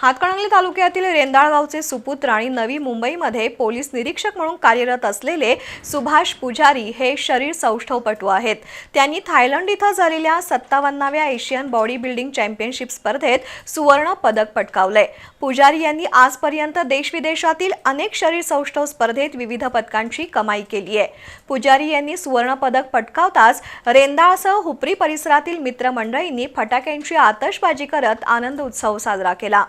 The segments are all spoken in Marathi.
हातकणंगले तालुक्यातील रेंदाळगावचे सुपुत्र आणि नवी मुंबईमध्ये पोलीस निरीक्षक म्हणून कार्यरत असलेले सुभाष पुजारी हे शरीर सौष्ठवपटू आहेत. त्यांनी थायलंड इथं झालेल्या सत्तावन्नाव्या एशियन बॉडी बिल्डिंग चॅम्पियनशिप स्पर्धेत सुवर्ण पदक पटकावलंय. पुजारी यांनी आजपर्यंत देशविदेशातील अनेक शरीर सौष्ठव स्पर्धेत विविध पदकांची कमाई केली आहे. पुजारी यांनी सुवर्ण पदक पटकावताच रेंदाळसह हुपरी परिसरातील मित्रमंडळींनी फटाक्यांची आतषबाजी करत आनंद उत्सव साजरा केला.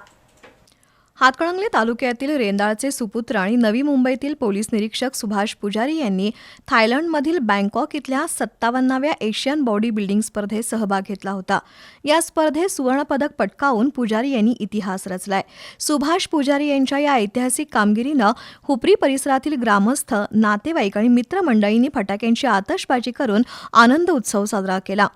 हातकणंगले तालुक्यातील रेंदाळचे सुपुत्र आणि नवी मुंबईतील पोलीस निरीक्षक सुभाष पुजारी यांनी थायलंडमधील बँकॉक इथल्या सत्तावन्नाव्या एशियन बॉडी बिल्डिंग स्पर्धेत सहभाग घेतला होता. या स्पर्धेत सुवर्णपदक पटकावून पुजारी यांनी इतिहास रचलाय. सुभाष पुजारी यांच्या या ऐतिहासिक कामगिरीनं हुपरी परिसरातील ग्रामस्थ नातेवाईक आणि मित्रमंडळींनी फटाक्यांची आतषबाजी करून आनंद उत्सव साजरा केला.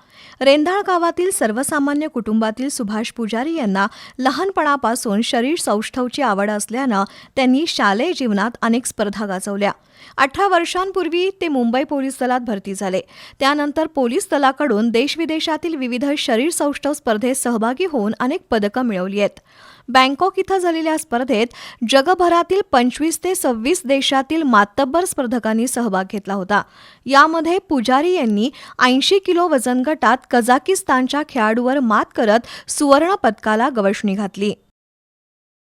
रेंदाळ गावातील सर्वसामान्य कुटुंबातील सुभाष पुजारी यांना लहानपणापासून शरीर सौष्ठवची आवड असल्यानं त्यांनी शालेय जीवनात अनेक स्पर्धा गाजवल्या. अठरा वर्षांपूर्वी ते मुंबई पोलीस दलात भरती झाले. त्यानंतर पोलीस दलाकडून देशविदेशातील विविध शरीर सौष्ठव स्पर्धेत सहभागी होऊन अनेक पदकं मिळवली आहेत. बँकॉक इथं झालेल्या स्पर्धेत जगभरातील पंचवीस ते सव्वीस देशातील मातब्बर स्पर्धकांनी सहभाग घेतला होता. यामध्ये पुजारी यांनी ऐंशी किलो वजन गटात कझाकिस्तानच्या खेळाडूवर मात करत सुवर्ण पदकाला गवसणी घातली.